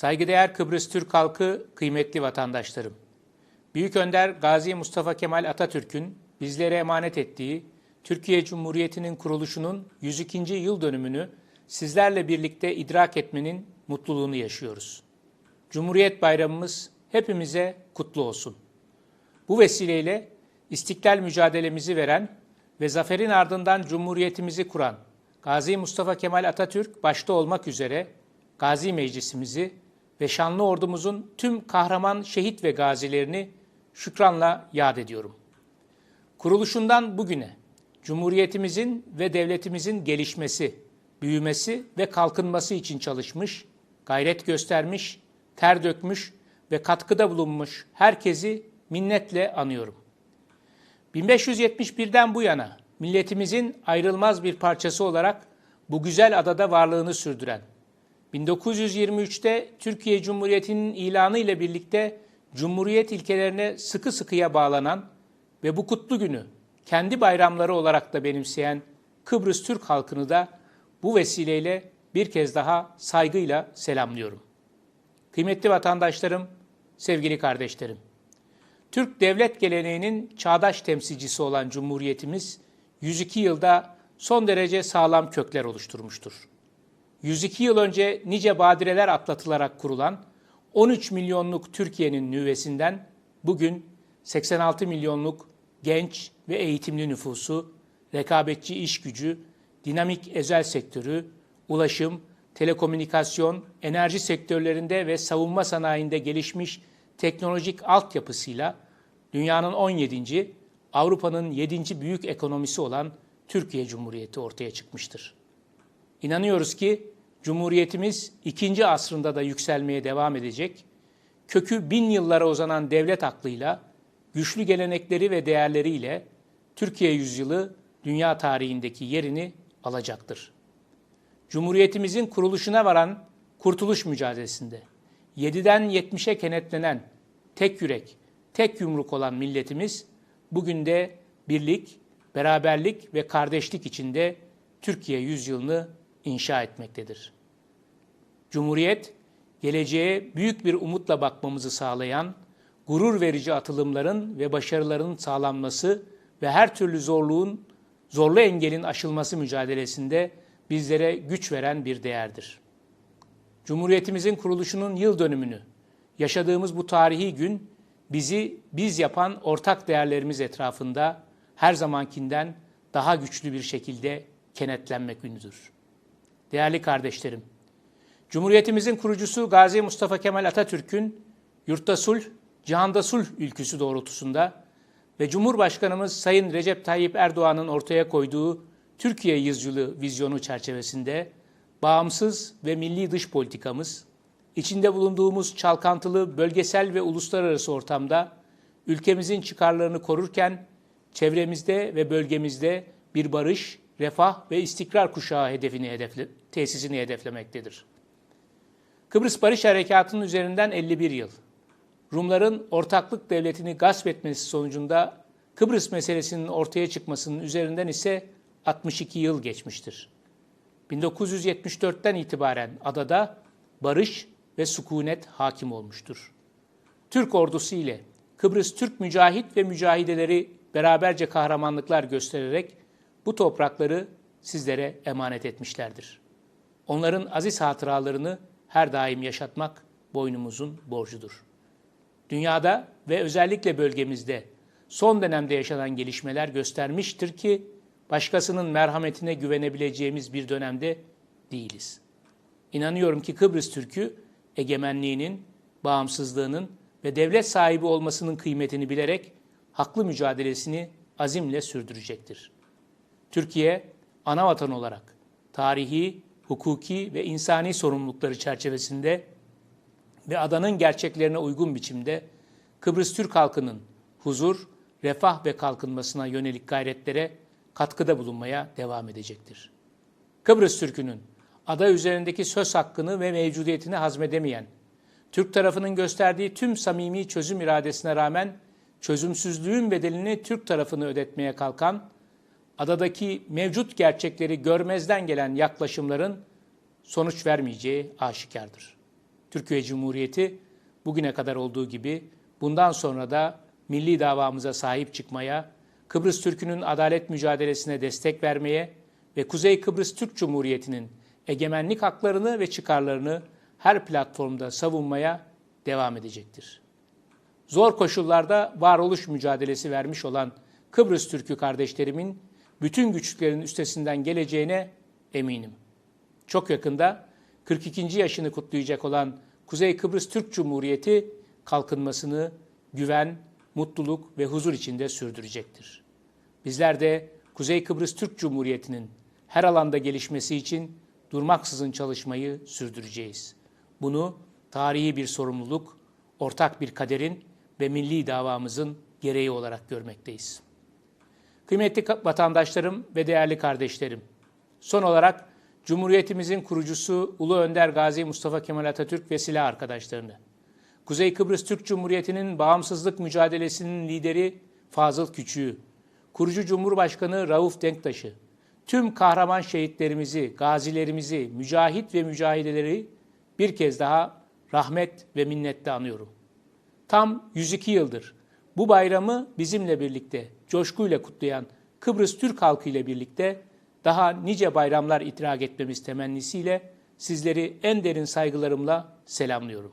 Saygıdeğer Kıbrıs Türk halkı, kıymetli vatandaşlarım. Büyük Önder Gazi Mustafa Kemal Atatürk'ün bizlere emanet ettiği Türkiye Cumhuriyeti'nin kuruluşunun 102. yıl dönümünü sizlerle birlikte idrak etmenin mutluluğunu yaşıyoruz. Cumhuriyet Bayramımız hepimize kutlu olsun. Bu vesileyle istiklal mücadelemizi veren ve zaferin ardından Cumhuriyetimizi kuran Gazi Mustafa Kemal Atatürk başta olmak üzere Gazi Meclisimizi ve şanlı ordumuzun tüm kahraman şehit ve gazilerini şükranla yad ediyorum. Kuruluşundan bugüne Cumhuriyetimizin ve devletimizin gelişmesi, büyümesi ve kalkınması için çalışmış, gayret göstermiş, ter dökmüş ve katkıda bulunmuş herkesi minnetle anıyorum. 1571'den bu yana milletimizin ayrılmaz bir parçası olarak bu güzel adada varlığını sürdüren, 1923'te Türkiye Cumhuriyeti'nin ilanı ile birlikte Cumhuriyet ilkelerine sıkı sıkıya bağlanan ve bu kutlu günü kendi bayramları olarak da benimseyen Kıbrıs Türk halkını da bu vesileyle bir kez daha saygıyla selamlıyorum. Kıymetli vatandaşlarım, sevgili kardeşlerim. Türk devlet geleneğinin çağdaş temsilcisi olan Cumhuriyetimiz 102 yılda son derece sağlam kökler oluşturmuştur. 102 yıl önce nice badireler atlatılarak kurulan 13 milyonluk Türkiye'nin nüvesinden bugün 86 milyonluk genç ve eğitimli nüfusu, rekabetçi iş gücü, dinamik özel sektörü, ulaşım, telekomünikasyon, enerji sektörlerinde ve savunma sanayinde gelişmiş teknolojik altyapısıyla dünyanın 17. Avrupa'nın 7. büyük ekonomisi olan Türkiye Cumhuriyeti ortaya çıkmıştır. İnanıyoruz ki Cumhuriyetimiz ikinci asrında da yükselmeye devam edecek, kökü bin yıllara uzanan devlet aklıyla, güçlü gelenekleri ve değerleriyle Türkiye yüzyılı dünya tarihindeki yerini alacaktır. Cumhuriyetimizin kuruluşuna varan kurtuluş mücadelesinde 7'den 70'e kenetlenen tek yürek, tek yumruk olan milletimiz bugün de birlik, beraberlik ve kardeşlik içinde Türkiye yüzyılını inşa etmektedir. Cumhuriyet, geleceğe büyük bir umutla bakmamızı sağlayan, gurur verici atılımların ve başarıların sağlanması ve her türlü zorluğun, zorlu engelin aşılması mücadelesinde bizlere güç veren bir değerdir. Cumhuriyetimizin kuruluşunun yıl dönümünü yaşadığımız bu tarihi gün bizi biz yapan ortak değerlerimiz etrafında her zamankinden daha güçlü bir şekilde kenetlenmek günüdür. Değerli kardeşlerim, Cumhuriyetimizin kurucusu Gazi Mustafa Kemal Atatürk'ün yurtta sulh, cihanda sulh ülküsü doğrultusunda ve Cumhurbaşkanımız Sayın Recep Tayyip Erdoğan'ın ortaya koyduğu Türkiye yüzyılı vizyonu çerçevesinde bağımsız ve milli dış politikamız, içinde bulunduğumuz çalkantılı bölgesel ve uluslararası ortamda ülkemizin çıkarlarını korurken çevremizde ve bölgemizde bir barış, refah ve istikrar kuşağı hedefini hedefle, tesisini hedeflemektedir. Kıbrıs Barış Harekatı'nın üzerinden 51 yıl. Rumların ortaklık devletini gasp etmesi sonucunda Kıbrıs meselesinin ortaya çıkmasının üzerinden ise 62 yıl geçmiştir. 1974'ten itibaren adada barış ve sükunet hakim olmuştur. Türk ordusu ile Kıbrıs Türk mücahit ve mücahideleri beraberce kahramanlıklar göstererek bu toprakları sizlere emanet etmişlerdir. Onların aziz hatıralarını her daim yaşatmak boynumuzun borcudur. Dünyada ve özellikle bölgemizde son dönemde yaşanan gelişmeler göstermiştir ki başkasının merhametine güvenebileceğimiz bir dönemde değiliz. İnanıyorum ki Kıbrıs Türk'ü egemenliğinin, bağımsızlığının ve devlet sahibi olmasının kıymetini bilerek haklı mücadelesini azimle sürdürecektir. Türkiye, ana vatan olarak tarihi, hukuki ve insani sorumlulukları çerçevesinde ve adanın gerçeklerine uygun biçimde Kıbrıs Türk halkının huzur, refah ve kalkınmasına yönelik gayretlere katkıda bulunmaya devam edecektir. Kıbrıs Türk'ünün ada üzerindeki söz hakkını ve mevcudiyetini hazmedemeyen, Türk tarafının gösterdiği tüm samimi çözüm iradesine rağmen çözümsüzlüğün bedelini Türk tarafını ödetmeye kalkan, adadaki mevcut gerçekleri görmezden gelen yaklaşımların sonuç vermeyeceği aşikardır. Türkiye Cumhuriyeti bugüne kadar olduğu gibi bundan sonra da milli davamıza sahip çıkmaya, Kıbrıs Türk'ünün adalet mücadelesine destek vermeye ve Kuzey Kıbrıs Türk Cumhuriyeti'nin egemenlik haklarını ve çıkarlarını her platformda savunmaya devam edecektir. Zor koşullarda varoluş mücadelesi vermiş olan Kıbrıs Türk'ü kardeşlerimin bütün güçlüklerin üstesinden geleceğine eminim. Çok yakında 42. yaşını kutlayacak olan Kuzey Kıbrıs Türk Cumhuriyeti kalkınmasını güven, mutluluk ve huzur içinde sürdürecektir. Bizler de Kuzey Kıbrıs Türk Cumhuriyeti'nin her alanda gelişmesi için durmaksızın çalışmayı sürdüreceğiz. Bunu tarihi bir sorumluluk, ortak bir kaderin ve milli davamızın gereği olarak görmekteyiz. Kıymetli vatandaşlarım ve değerli kardeşlerim, son olarak Cumhuriyetimizin kurucusu Ulu Önder Gazi Mustafa Kemal Atatürk ve silah arkadaşlarını, Kuzey Kıbrıs Türk Cumhuriyeti'nin bağımsızlık mücadelesinin lideri Fazıl Küçüğü, kurucu Cumhurbaşkanı Rauf Denktaş'ı, tüm kahraman şehitlerimizi, gazilerimizi, mücahit ve mücahideleri bir kez daha rahmet ve minnetle anıyorum. Tam 102 yıldır bu bayramı bizimle birlikte coşkuyla kutlayan Kıbrıs Türk halkı ile birlikte daha nice bayramlar itirak etmemiz temennisiyle sizleri en derin saygılarımla selamlıyorum.